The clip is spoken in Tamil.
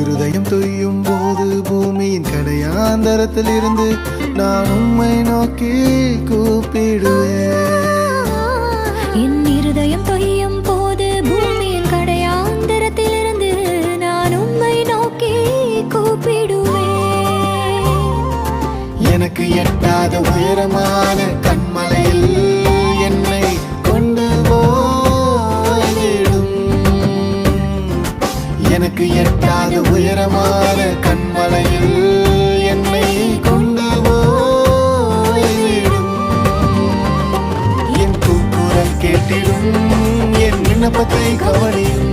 இருதயம் தொய்யும் போது பூமியின் கடையாந்தரத்தில் இருந்து நான் உம்மை நோக்கி கூப்பிடுவேன். என் இருதயம் தொய்யும் போது பூமியின் கடையாந்தரத்திலிருந்து நான் உம்மை நோக்கி கூப்பிடுவேன். எனக்கு எட்டாத உயரமான எனக்கு எட்டாத உயரமான கண்மலையில் என்னை கொண்டவோ என் கூக்குரல் கேட்டிடும் என் விண்ணப்பத்தை கவனியும்.